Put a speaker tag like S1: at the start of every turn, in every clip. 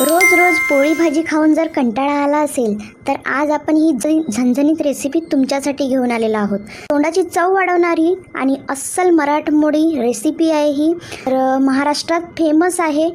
S1: रोज रोज पोळी भाजी खाऊन जर कंटाळा आला असेल तर आज आपण ही जी झणझणीत रेसिपी तुमच्यासाठी घेऊन आलेलो आहोत. तोंडाची चव वाढवणारी आणि अस्सल मराठमोडी रेसिपी आहे ही. तर महाराष्ट्रात फेमस आहे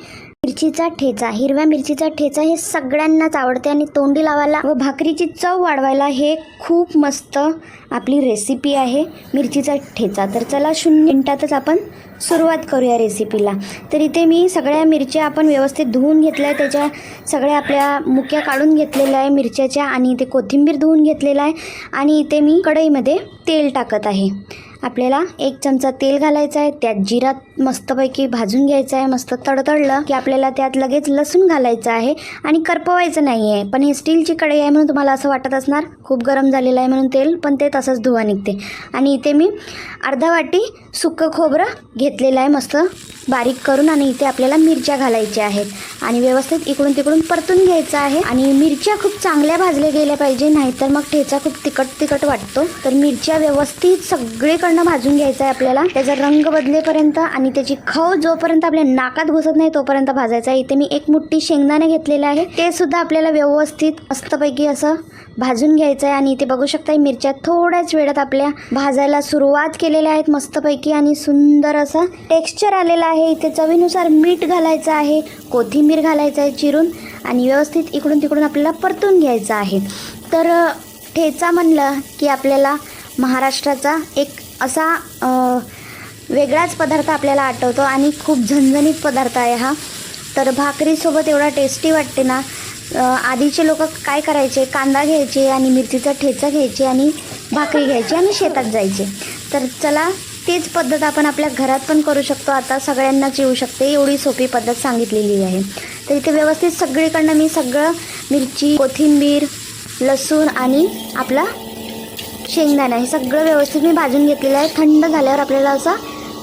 S1: मिरचीचा ठेचा हिरव्या मिरचीचा ठेचा हे सगळ्यांनाच आवडते आणि तोंडी लावायला व भाकरीची चव वाढवायला हे खूप मस्त आपली रेसिपी आहे. मिरचीचा ठेचा. तर चला शून्य मिनटातच आपण सुरुवात करूया रेसिपीला तर इथे मी सगळ्या मिरच्या आपण व्यवस्थित धुवून घेतल्या त्याच्या सगळ्या आपल्या मुक्या काढून घेतलेल्या आहे मिरच्याच्या आणि इथे कोथिंबीर धुवून घेतलेला आहे. आणि इथे मी कढईमध्ये तेल टाकत आहे. आपल्याला एक चमचा तेल घालायचं आहे. त्यात जिरा मस्तपैकी भाजून घ्यायचं आहे. मस्त तडतडलं की आपल्याला त्यात लगेच लसूण घालायचं आहे आणि करपवायचं नाही आहे पण हे स्टीलची कढई आहे म्हणून तुम्हाला असं वाटत असणार. खूप गरम झालेलं आहे म्हणून तेल पण ते तसंच धुवा निघते. आणि इथे मी अर्धा वाटी सुकं खोबरं घेतलेलं आहे. मस्त बारीक करून आणि इथे आपल्याला मिरच्या घालायच्या आहेत. आणि व्यवस्थित इकडून तिकडून परतून घ्यायचं आहे. आणि मिरच्या खूप चांगल्या भाजल्या गेल्या पाहिजे नाहीतर मग ठेचा खूप तिखट तिखट वाटतो. तर मिरच्या व्यवस्थित सगळीकडनं भाजून घ्यायचं आहे आपल्याला. त्याचा रंग बदलेपर्यंत आणि त्याची खव जोपर्यंत आपल्या नाकात घुसत नाही तोपर्यंत भाजायचा आहे. इथे मी एक मुठ्ठी शेंगदाणे घेतलेले आहे. ते सुद्धा आपल्याला व्यवस्थित मस्तपैकी असं भाजून घ्यायचं आहे. आणि इथे बघू शकता मिरच्या थोड्याच वेळात आपल्या भाजायला सुरुवात केलेल्या आहेत मस्तपैकी. आणि सुंदर असा टेक्स्चर आलेला आहे. इथे चवीनुसार मीठ घालायचं आहे. कोथिंबीर घालायचं आहे चिरून. आणि व्यवस्थित इकडून तिकडून आपल्याला परतून घ्यायचं आहे. तर ठेचा म्हणलं की आपल्याला महाराष्ट्राचा एक असा वेगळाच पदार्थ आपल्याला आठवतो आणि खूप झणझणीत पदार्थ आहे हा. तर भाकरीसोबत एवढा टेस्टी वाटते ना आधीचे लोक काय करायचे? कांदा घ्यायचे आणि मिरचीचा ठेचा घ्यायचे आणि भाकरी घ्यायची आणि शेतात जायचे. तर चला तीच पद्धत आपण आपल्या घरात पण करू शकतो. आता सगळ्यांनाच येऊ शकते. एवढी सोपी पद्धत सांगितलेली आहे. तर इथे व्यवस्थित सगळीकडनं मी सगळं मिरची कोथिंबीर लसूण आणि आपला शेंगदाणा हे सगळं व्यवस्थित मी भाजून घेतलेलं आहे. थंड झाल्यावर आपल्याला असं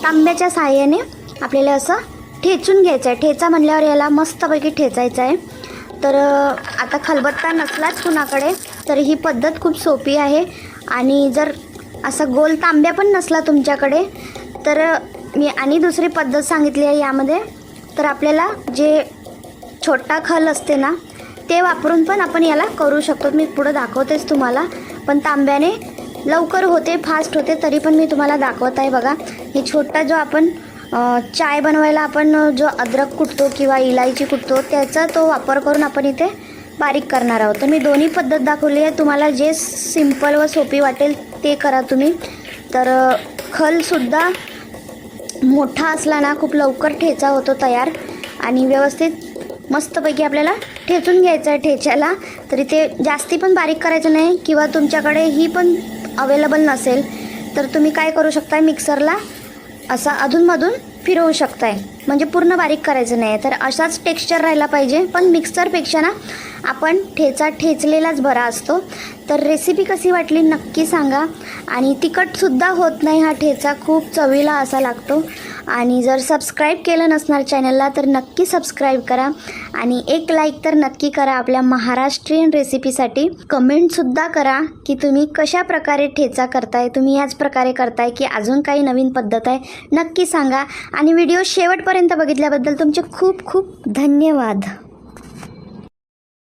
S1: तांब्याच्या साहाय्याने आपल्याला असं ठेचून घ्यायचं आहे. ठेचा म्हणल्यावर याला मस्तपैकी ठेचायचं आहे. तर आता खलबत्ता नसलाच कुणाकडे तर ही पद्धत खूप सोपी आहे. आणि जर असा गोल तांब्या पण नसला तुमच्याकडे तर मी आणि दुसरी पद्धत सांगितली आहे यामध्ये. तर आपल्याला जे छोटा खल असते ना ते वापरून पण आपण याला करू शकतो. मी पुढं दाखवतेच तुम्हाला. पण तांब्याने लवकर होते फास्ट होते तरी पण मी तुम्हाला दाखवत आहे बघा. हे छोटा जो आपण चाय बनवायला आपण जो अद्रक कुटतो किंवा इलायची कुटतो त्याचा तो वापर करून आपण इथे बारीक करणार आहोत. तर मी दोन्ही पद्धत दाखवली आहे. तुम्हाला जे सिंपल व सोपी वाटेल ते करा तुम्ही. तर खलसुद्धा मोठा असला ना खूप लवकर ठेचा होतो तयार. आणि व्यवस्थित मस्तपैकी आपल्याला ठेचून घ्यायचं आहे ठेच्याला. तरी ते जास्ती पण बारीक करायचं नाही किंवा तुमच्याकडे ही पण अवेलेबल नसेल तर तुम्ही काय करू शकता? मिक्सरला असा अधूनमधून फिरवू शकताय. म्हणजे पूर्ण बारीक करायचं नाही. तर असाच टेक्स्चर राहिला पाहिजे. पण मिक्सरपेक्षा ना आपण ठेचा ठेचलेलाच बरा असतो. तर रेसिपी कशी वाटली नक्की सांगा. आणि तिखटसुद्धा होत नाही हा ठेचा. खूप चवीला असा लागतो. आणि जर सबस्क्राईब केलं नसणार चॅनलला तर नक्की सबस्क्राईब करा. आणि एक लाईक तर नक्की करा आपल्या महाराष्ट्रीयन रेसिपीसाठी कमेंटसुद्धा करा की तुम्ही कशा प्रकारे ठेचा करताय. तुम्ही याच प्रकारे करताय की अजून काही नवीन पद्धत आहे. नक्की सांगा. आणि व्हिडिओ शेवटपर्यंत बघितल्याबद्दल तुमचे खूप खूप धन्यवाद.